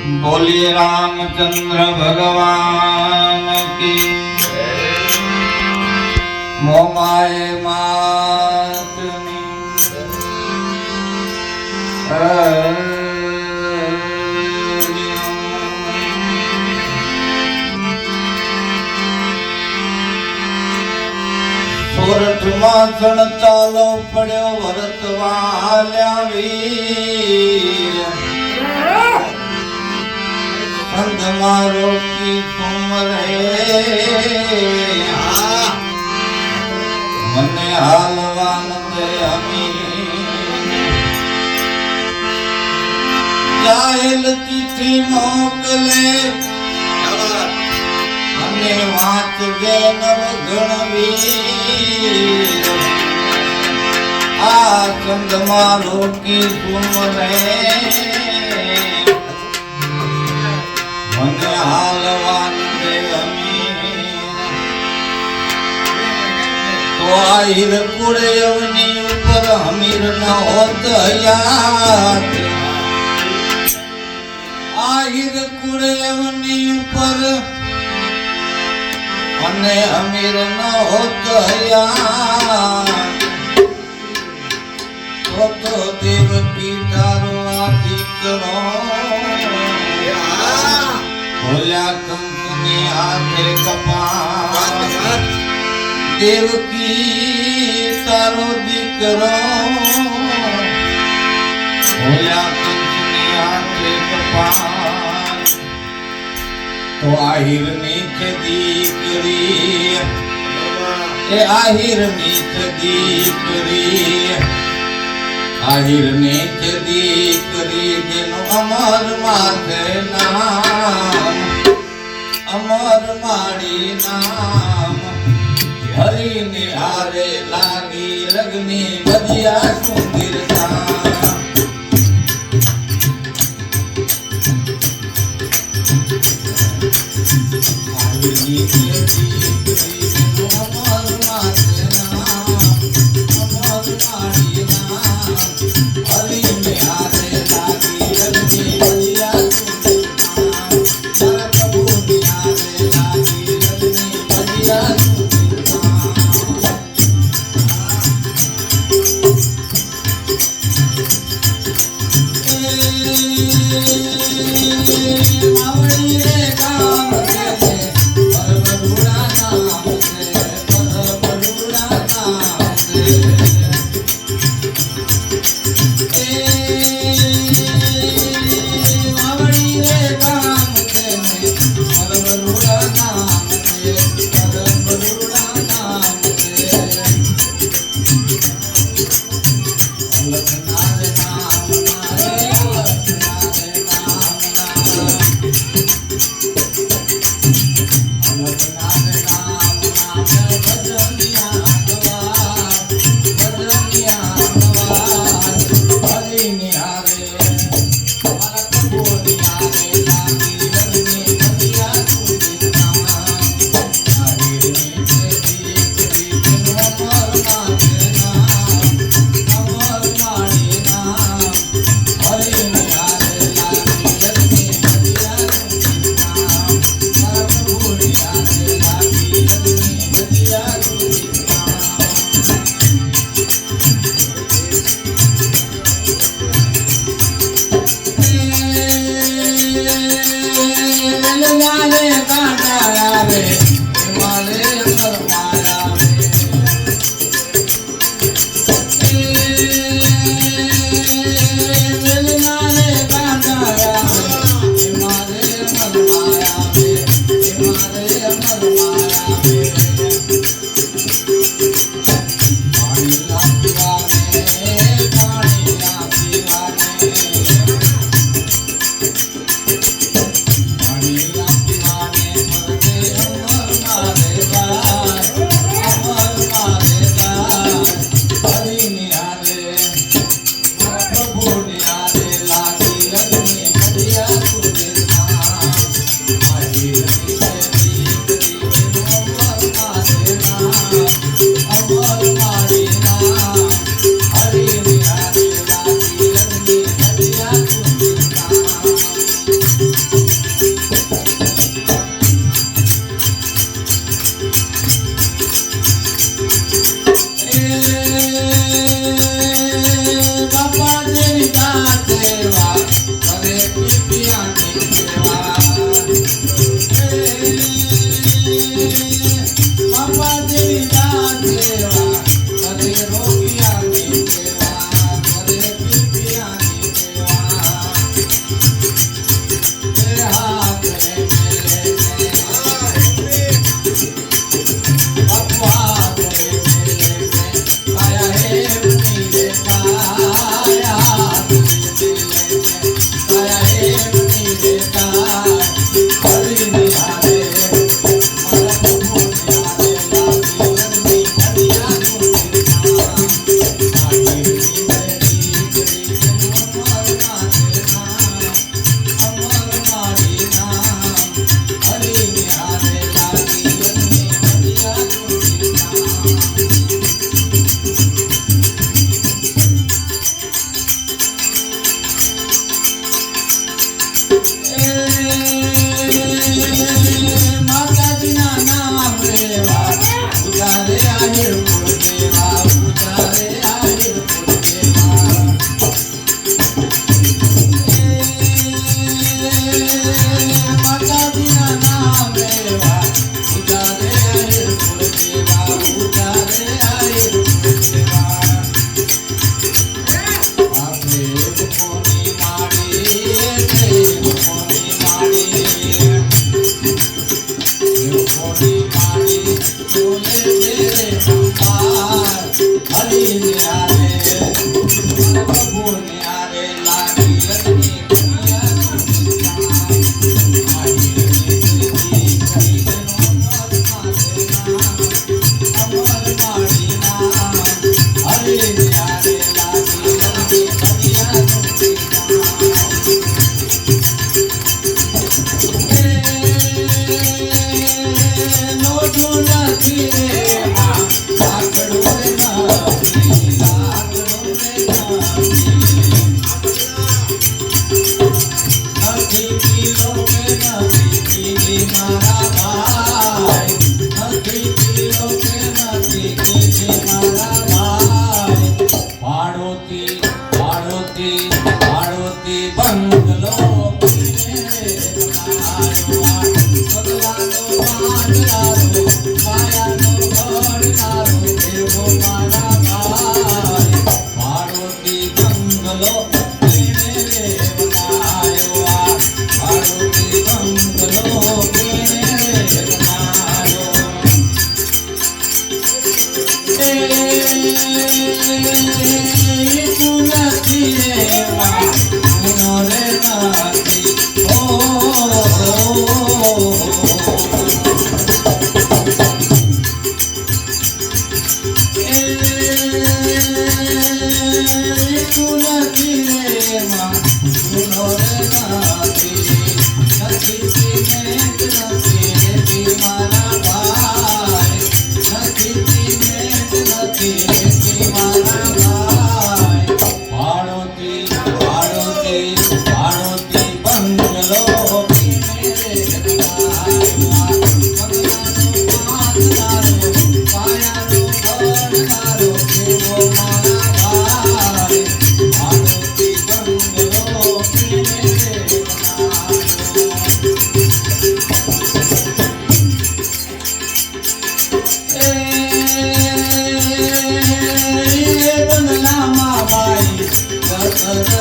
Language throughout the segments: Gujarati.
બોલીએ રામચંદ્ર ભગવાન કી મોમાએ માતની સોરઠમાં ચણચાલો પડ્યો વરતવા વીર. સંત મારો કી સુમરે મને હાલવાન દે જાહેલ ચિઠ્ઠી મોકલે. અને વાંચજે નવ ગણવી. આ ચંદ મારો કી સુમરે મને હાલવાન દે અમી તો આ હીરકુડ યવની ઉપર હમીર ન હોત હયાત આ હીરકુડ યવની ઉપર અને અમીર ન હોત હયાત તો તો દેવકી તારો આ દીકરો કપા દેવકી તારો દીકરો. ભોલ્યા કંકુની હાથે કપા તો આહિરની છે દીકરી એ આહિરની છે દીકરી આહિરની દીકરી જેનું અમર માથે નામ. અમર માડી નામ. હરિને નિહારે લાગી લગ્ની બધિયા સુંદર આહિરની Navidad. love.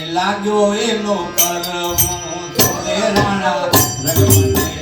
લાગ્યો એનો કરવું. તો રાણા રઘુને